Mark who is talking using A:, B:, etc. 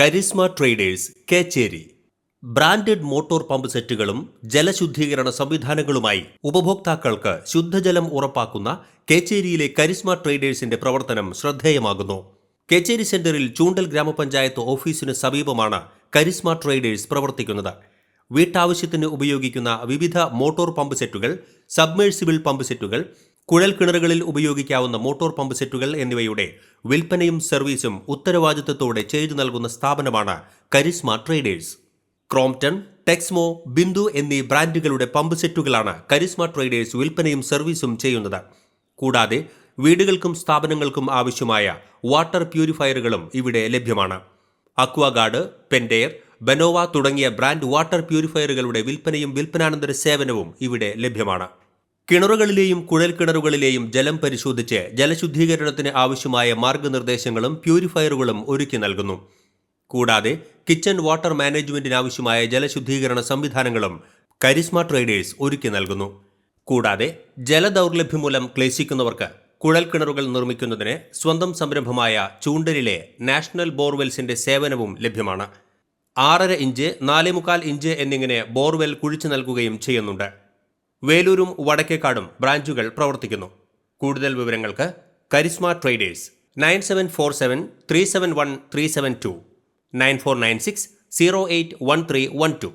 A: Karisma traders Kecheri. Branded motor pump സെറ്റുകളും ജലശുദ്ധീകരണ സംവിധാനങ്ങളുമായി ഉപഭോക്താക്കൾക്ക് ശുദ്ധജലം ഉറപ്പാക്കുന്ന കേച്ചേരിയിലെ കരിസ്മ ട്രേഡേഴ്സിന്റെ പ്രവർത്തനം ശ്രദ്ധേയമാകുന്നു. കേച്ചേരി സെന്ററിൽ ചൂണ്ടൽ ഗ്രാമപഞ്ചായത്ത് ഓഫീസിന് സമീപമാണ് കരിസ്മ ട്രേഡേഴ്സ് പ്രവർത്തിക്കുന്നത്. വീട്ടാവശ്യത്തിന് ഉപയോഗിക്കുന്ന വിവിധ മോട്ടോർ പമ്പ് സെറ്റുകൾ സബ്മേഴ്സിബിൾ പമ്പ് സെറ്റുകൾ കുഴൽ കിണറുകളിൽ ഉപയോഗിക്കാവുന്ന മോട്ടോർ പമ്പ് സെറ്റുകൾ എന്നിവയുടെ വിൽപ്പനയും സർവീസും ഉത്തരവാദിത്തത്തോടെ ചെയ്തു നൽകുന്ന സ്ഥാപനമാണ് Karisma traders. Crompton Texmo Bindu എന്നീ ബ്രാൻഡുകളുടെ പമ്പ് സെറ്റുകളാണ് കരിസ്മ ട്രേഡേഴ്സ് വിൽപ്പനയും സർവീസും ചെയ്യുന്നത്. കൂടാതെ വീടുകൾക്കും സ്ഥാപനങ്ങൾക്കും ആവശ്യമായ വാട്ടർ പ്യൂരിഫയറുകളും ഇവിടെ ലഭ്യമാണ്. അക്വാഗാർഡ് പെൻഡെയർ ബനോവ തുടങ്ങിയ ബ്രാൻഡ് വാട്ടർ പ്യൂരിഫയറുകളുടെ വിൽപ്പനയും വിൽപ്പനാനന്തര സേവനവും ഇവിടെ ലഭ്യമാണ്. കിണറുകളിലെയും കുഴൽ കിണറുകളിലെയും ജലം പരിശോധിച്ച് ജലശുദ്ധീകരണത്തിന് ആവശ്യമായ മാർഗനിർദ്ദേശങ്ങളും പ്യൂരിഫയറുകളും ഒരുക്കി നൽകുന്നു. കൂടാതെ കിച്ചൺ വാട്ടർ മാനേജ്മെന്റിന് ആവശ്യമായ ജലശുദ്ധീകരണ സംവിധാനങ്ങളും കരിസ്മ ട്രേഡേഴ്സ് ഒരുക്കി നൽകുന്നു. കൂടാതെ ജലദൗർലഭ്യം മൂലം ക്ലേശിക്കുന്നവർക്ക് കുഴൽ കിണറുകൾ നിർമ്മിക്കുന്നതിന് സ്വന്തം സംരംഭമായ ചൂണ്ടലിലെ നാഷണൽ ബോർവെൽസിന്റെ സേവനവും ലഭ്യമാണ്. ആറര ഇഞ്ച് നാലേ മുക്കാൽ ഇഞ്ച് എന്നിങ്ങനെ ബോർവെൽ കുഴിച്ചു നൽകുകയും ചെയ്യുന്നുണ്ട്. വേലൂരും വടക്കേക്കാടും ബ്രാഞ്ചുകൾ പ്രവർത്തിക്കുന്നു. കൂടുതൽ വിവരങ്ങൾക്ക് Karisma traders nine seven four seven three seven one three seven two nine four nine six zero eight one three one two.